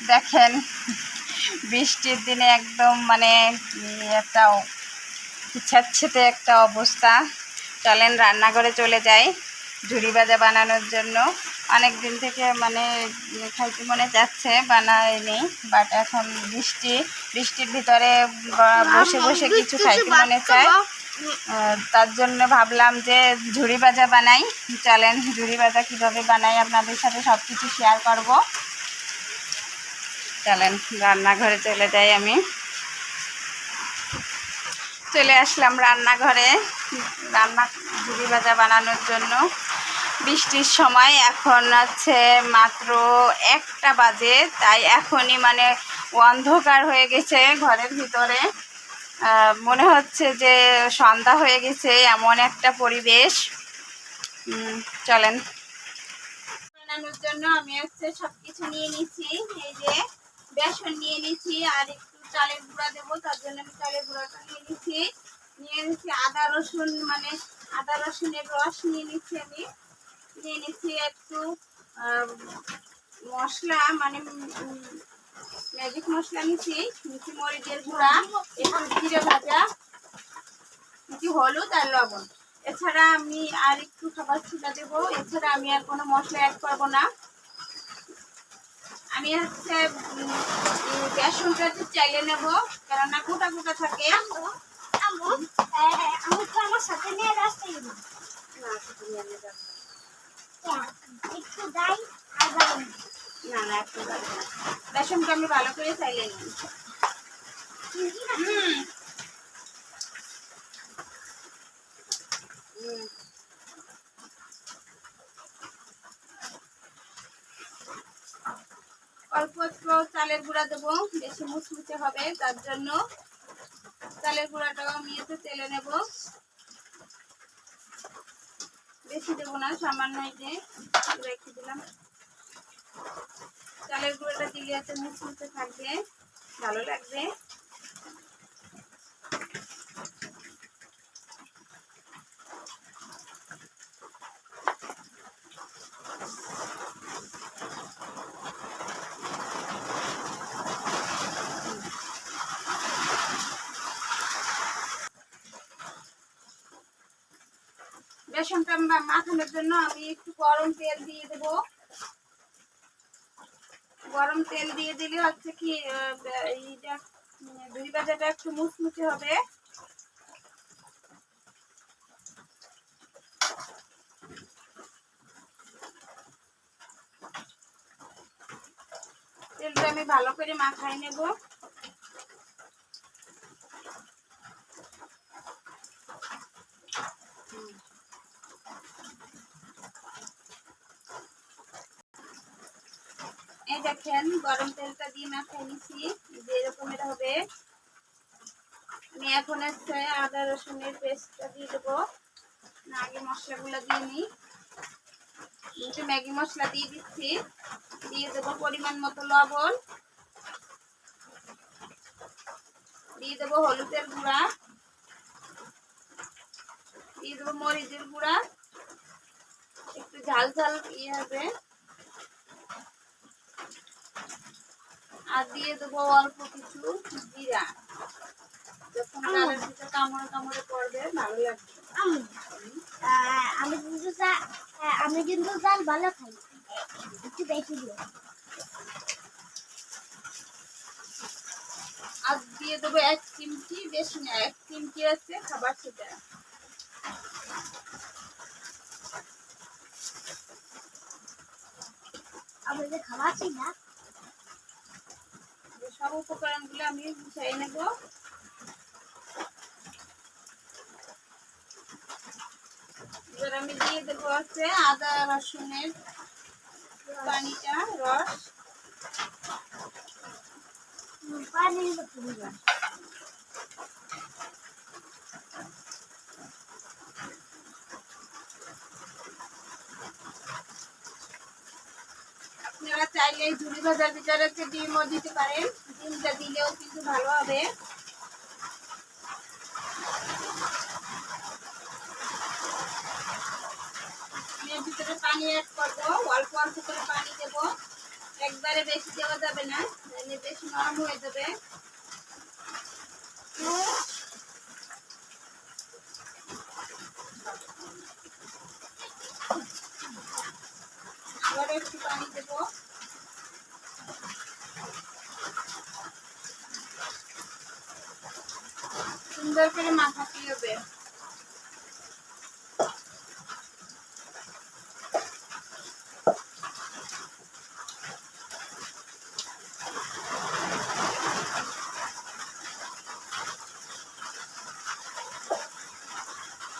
দেখেন, বৃষ্টির দিনে একদম মানে একটা ছেতে একটা অবস্থা। চলেন রান্নাঘরে চলে যাই, ঝুড়ি ভাজা বানানোর জন্য। অনেক দিন থেকে মানে খাইতে মনে যাচ্ছে বানায়নি বাট এখন বৃষ্টি, বৃষ্টির ভিতরে বসে বসে কিছু খাইতে মনে চায়। তার জন্য ভাবলাম যে ঝুড়ি ভাজা বানাই। চলেন ঝুড়ি ভাজা কীভাবে বানাই আপনাদের সাথে সব কিছু শেয়ার করব। চলেন, রান্নাঘরে চলে যাই আমি। চলে আসলাম রান্নাঘরে, রান্না ঝুড়ি ভাজা বানানোর জন্য। বৃষ্টির সময় এখন আছে মাত্র একটা বাজে, তাই এখনই মানে অন্ধকার হয়ে গেছে ঘরের ভিতরে। মনে হচ্ছে যে সন্ধ্যা হয়ে গেছে, এমন একটা পরিবেশ। চলেন। বানানোর জন্য আমি হচ্ছে সব কিছু নিয়ে নিচ্ছি এই যে বেসন নিয়ে নিচ্ছি আর একটু চালের গুঁড়া দেবো, তার জন্য আমি চালের গুঁড়াটা নিয়ে নিচ্ছি নিয়ে নিচ্ছি আদা, রসুন মানে আদা, রসুনের রস নিয়ে নিচ্ছি আমি। নিয়ে নিচ্ছি একটু মশলা মানে ম্যাজিক মশলা নিচ্ছি নিচ্ছি মরিচের গুঁড়া একটু জিরে ভাজা নিচ্ছি হলুদ আর লবণ। এছাড়া আমি আর একটু খাবার ছিটা দেবো, এছাড়া আমি আর কোনো মশলা অ্যাড করব না। আমি হচ্ছে বেসনটা একটু চাইলে নেব কেননা গোটা গোটা থাকে। আমি তো আমার সাথে নিয়ে না একটু যাই আর না। না একটু যাবে না। বেসনটা আমি ভালো করে চাইলে নিই? হুম। হুম। অল্প অল্প চালের গুঁড়া দেবো, বেশি মুচমুচে হবে, তার জন্য চালের গুঁড়াটাও আমি একটু তেলে নেব। বেশি দেবো না, সামান্য যে রেখে দিলাম। চালের গুঁড়োটা দিলে এত মুচমুচে থাকবে, ভালো লাগবে। মা- মাখানোর জন্য আমি একটু গরম তেল দিয়ে দেব। গরম তেল দিয়ে দিলে হচ্ছে কি এইটা দুই ভাজাটা একটু মুচমুচে হবে। তেলটা আমি ভালো করে মাখাই নেব এই দেখেন গরম দিয়ে মাখাই নিছি যে এরকমের হবে। আমি এখন হচ্ছে আদা রসুনের পেস্টটা দিয়ে দেবো। না, আগে মশলাগুলো দিয়ে নিই। একটু ম্যাগি মশলা দিয়ে দিচ্ছি। দিয়ে দেবো পরিমাণ মতো লবণ। দিয়ে দেবো হলুদের গুঁড়া। দিয়ে দেবো মরিচের গুঁড়া। একটু ঝাল ঝাল ইয়ে হবে। আর দিয়ে দেবো অল্প কিছু জিরা। যখন ডালের ভিতরে কামড়ে কামড়ে পড়বে ভালো লাগবে। আমি। কিন্তু আমি কিন্তু চাল ভালো খাই। একটু বেশি দিও। আর দিয়ে দেবো এক চিমটি বেশি না এক চিমটি আছে খাবার সেটা। খাওয়াচ্ছি না সব উপকরণগুলো আমি মিশিয়ে নেব। এবার আমি দিয়ে দেবো হচ্ছে আদা, রসুনের পানিটা, রস। পানি আপনারা চাইলে ঝুড়ি ভাজার ভিতরে ডিমও দিতে পারেন। ডিমটা দিলেও কিন্তু ভালো হবে। ভিতরে পানি অ্যাড করব, অল্প অল্প করে পানি দেবো। একবারে বেশি দেওয়া যাবে না নরম হয়ে যাবে। আবার একটু পানি দেবো। সুন্দর করে মাথা হবে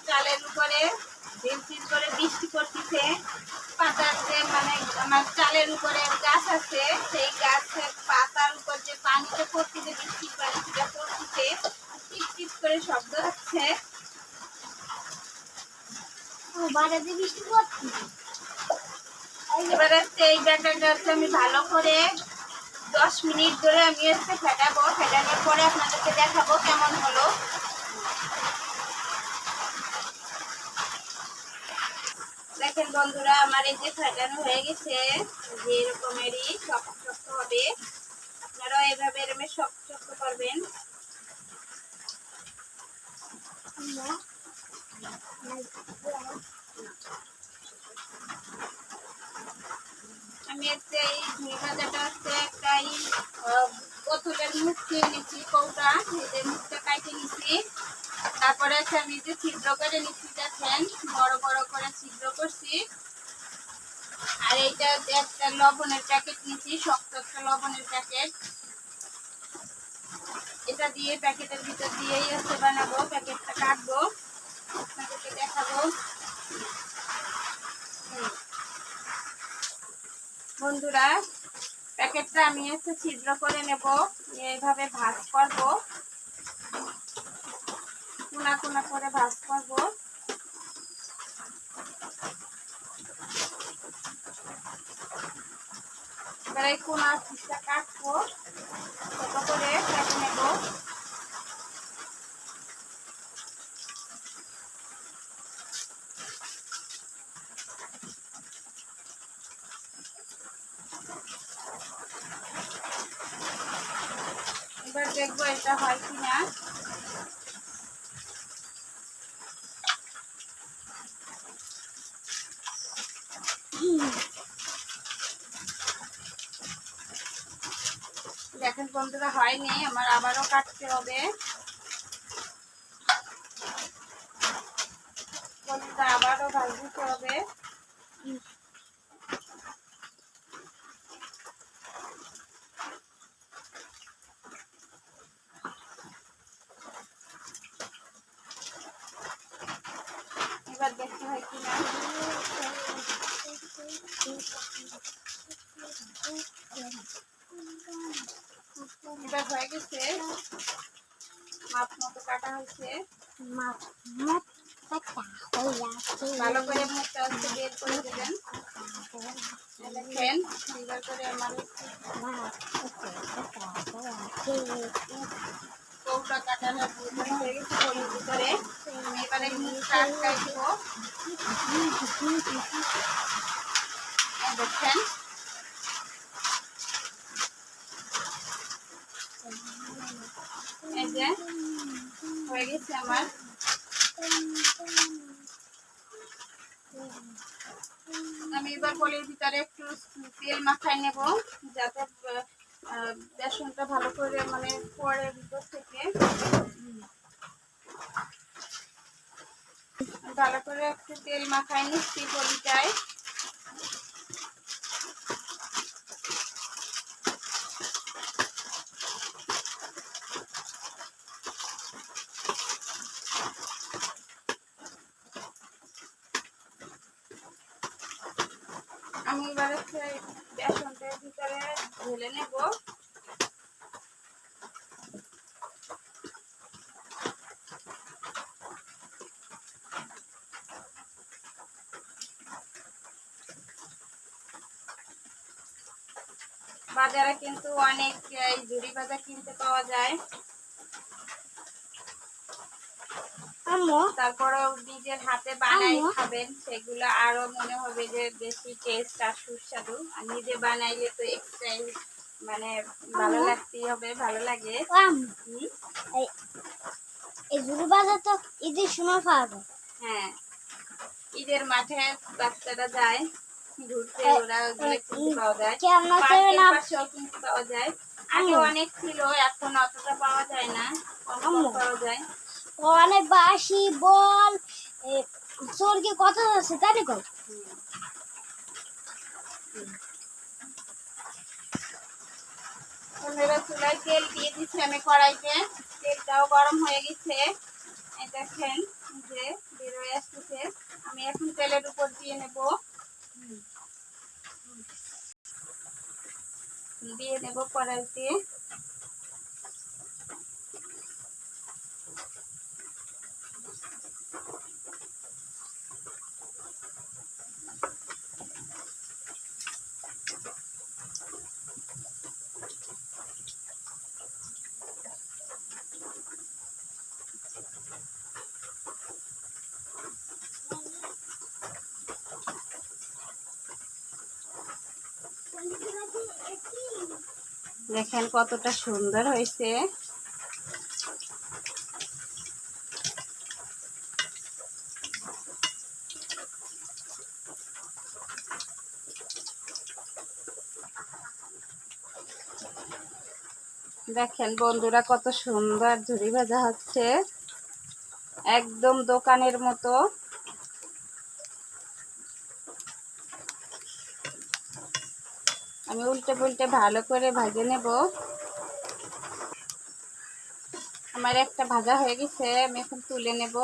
চালের উপরে ঝিমঝিম করে বৃষ্টি পড়তেছে পাতার যে মানে আমার চালের উপরে গাছ আছে সেই গাছের পাতার উপর যে পানিটা পড়তেছে বৃষ্টির পানিটা পড়তেছে টিপ টিপ করে শব্দ হচ্ছে এবারে হচ্ছে এই ব্যাটারটা হচ্ছে আমি ভালো করে দশ মিনিট ধরে আমি হচ্ছে ফেটাবো, ফেটানোর পরে আপনাদেরকে দেখাবো কেমন হলো। দেখেন বন্ধুরা, আমার এই যে ফেটানো হয়ে গেছে যে এরকমেরই শক্ত শক্ত হবে আপনারাও এভাবে এরমে শক্ত শক্ত করবেন আমি হচ্ছে এই ঝুড়ি ভাজাটা হচ্ছে একটা এই আহ, বোতলের মুখ দিয়ে নিচ্ছি কৌটা এই যে মুখটা কাটে নিচ্ছি তারপরে হচ্ছে আমি যে ছিদ্র করে নিচ্ছি দেখেন বড় বড় করে ছিদ্র করছি আর এইটা হচ্ছে একটা লবণের প্যাকেট নিচ্ছি শক্ত একটা লবণের প্যাকেট এটা দিয়ে প্যাকেটের ভিতর দিয়েই হচ্ছে বানাবো, প্যাকেটটা কাটবো। আপনাদেরকে দেখাবো। বন্ধুরা, প্যাকেটটা আমি হচ্ছে ছিদ্র করে নেব এইভাবে ভাজ করব। কোনা কোনা করে ভাজ করব। এবার এই পিসটা কাটবো ছোট করে কেটে নেব? এবার দেখব এটা হয় কিনা। দেখেন বন্ধুরা হয়নি, আমার আবারও কাটতে হবে। বন্ধুরা আবারও ভাজ দিতে হবে। এবার দেখতে হয় কিনা এবার হয়ে গেছে মাপ মতো কাটা হয়েছে। হয়ে ভালো করে মুখটা হচ্ছে বের করে এই দেখেন সুন্দর করে আমার কৌটা কাটানো হয়ে গেছে ভিতরে। এবারে মুখটা আটকাই দেবো দেখেন আমি এবার কলির ভিতরে একটু তেল মাখাই নেব, যাতে বেসনটা ভালো করে মানে পরে ভিতর থেকে। ভালো করে একটু তেল মাখাই নিচ্ছি কলিটায় আমি এবার হচ্ছে বেসনটার ভিতরে ঢেলে নেব বাজারে কিন্তু অনেক এই ঝুড়ি ভাজা কিনতে পাওয়া যায়। আম্মু। তারপরেও নিজের হাতে বানাই খাবেন সেগুলো আরও মনে হবে যে বেশি টেস্ট আর সুস্বাদু। আর নিজে বানাইলে তো মানে ভালো লাগতেই হবে ভালো লাগে। এই বাজার তো ঈদের সময় পাওয়া যায়। হ্যাঁ। ঈদের মাঠে বাচ্চারা যায়। ঘুরতে ওরা ওগুলো এ- পাওয়া যায় পার্কের পাশেও কিনতে পাওয়া যায় আগে অনেক ছিল এখন অতটা পাওয়া যায় না কম কম পাওয়া যায় অনেক বাসি বল চোরকে কত আছে পনেরো চুলায় তেল দিয়ে দিচ্ছি আমি কড়াইতে তেলটাও গরম হয়ে গেছে এই দেখেন যে বেরোয় আসতেছে আমি এখন তেলের উপর দিয়ে নেব দিয়ে নেব কড়াইতে দেখেন কতটা সুন্দর হয়েছে। দেখেন বন্ধুরা কত সুন্দর ঝুড়ি ভাজা হচ্ছে। একদম দোকানের মতো। আমি উল্টে পুল্টে ভালো করে ভাজে নেব। আমার একটা ভাজা হয়ে গেছে, আমি এখন তুলে নেব।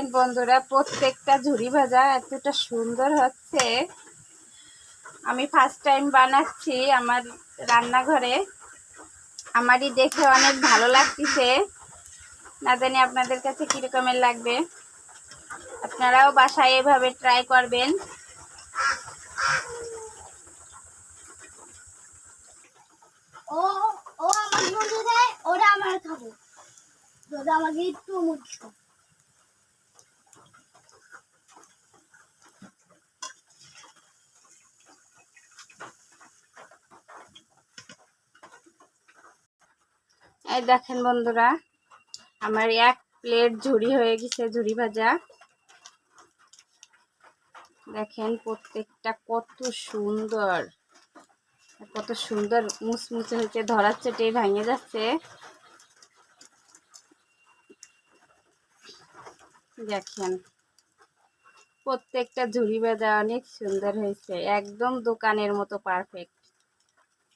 দেখেন বন্ধুরা, প্রত্যেকটা ঝুড়ি ভাজা এতটা সুন্দর হচ্ছে। আমি ফার্স্ট টাইম বানাচ্ছি আমার রান্নাঘরে। আমারই দেখে অনেক ভালো লাগতেছে। না জানি আপনাদের কাছে কীরকমের লাগবে। আপনারাও বাসায় এভাবে ট্রাই করবেন। ও ওরা আমার খাব। যদি আমাকে একটু মুখ্য এই দেখেন বন্ধুরা, আমার এক প্লেট ঝুড়ি হয়ে গেছে, ঝুড়ি ভাজা। দেখেন প্রত্যেকটা কত সুন্দর কত সুন্দর মুচমুচে হয়েছে, ধরার চেটে ভাঙে যাচ্ছে। দেখেন, প্রত্যেকটা ঝুড়ি ভাজা অনেক সুন্দর হয়েছে, একদম দোকানের মতো পারফেক্ট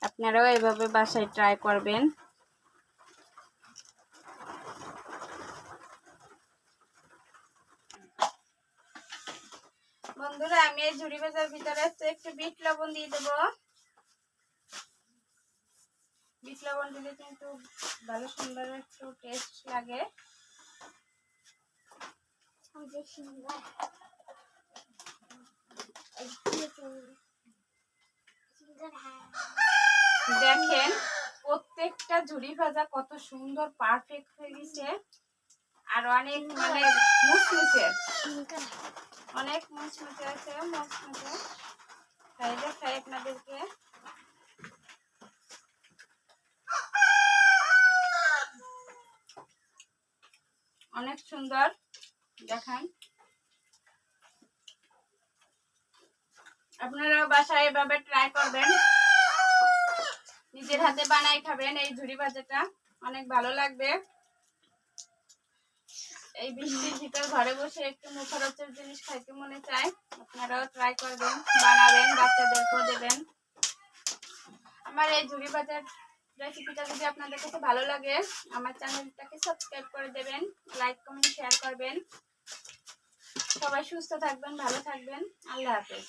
আপনারাও এভাবে বাসায় ট্রাই করবেন। বন্ধুরা আমি এই ঝুড়ি ভাজার ভিতরে হচ্ছে একটু বিট লবণ দিয়ে দেবো। বিট লবণ দিলে কিন্তু ভালো সুন্দর একটু টেস্ট লাগে। হ্যাঁ। দেখেন প্রত্যেকটা ঝুড়ি ভাজা কত সুন্দর পারফেক্ট হয়ে গেছে। আর অনেক মানে সুন্দর অনেক মুচমুচে আছে মুচমুচে। তাই দেখাই আপনাদেরকে। অনেক সুন্দর, দেখান। আপনারাও বাসায় এভাবে ট্রাই করবেন। নিজের হাতে বানাই খাবেন এই ঝুড়ি ভাজাটা। অনেক ভালো লাগবে। এই বৃষ্টির ভিতর ঘরে বসে একটু মুখরোচক জিনিস খাইতে মনে চায়, আপনারাও ট্রাই করবেন, বানাবেন, বাচ্চাদেরকেও দেবেন। আমার এই ঝুড়ি বাজার রেসিপিটা যদি আপনাদের কাছে ভালো লাগে, আমার চ্যানেলটাকে সাবস্ক্রাইব করে দেবেন লাইক কমেন্ট শেয়ার করবেন। সবাই সুস্থ থাকবেন, ভালো থাকবেন। আল্লাহ হাফেজ।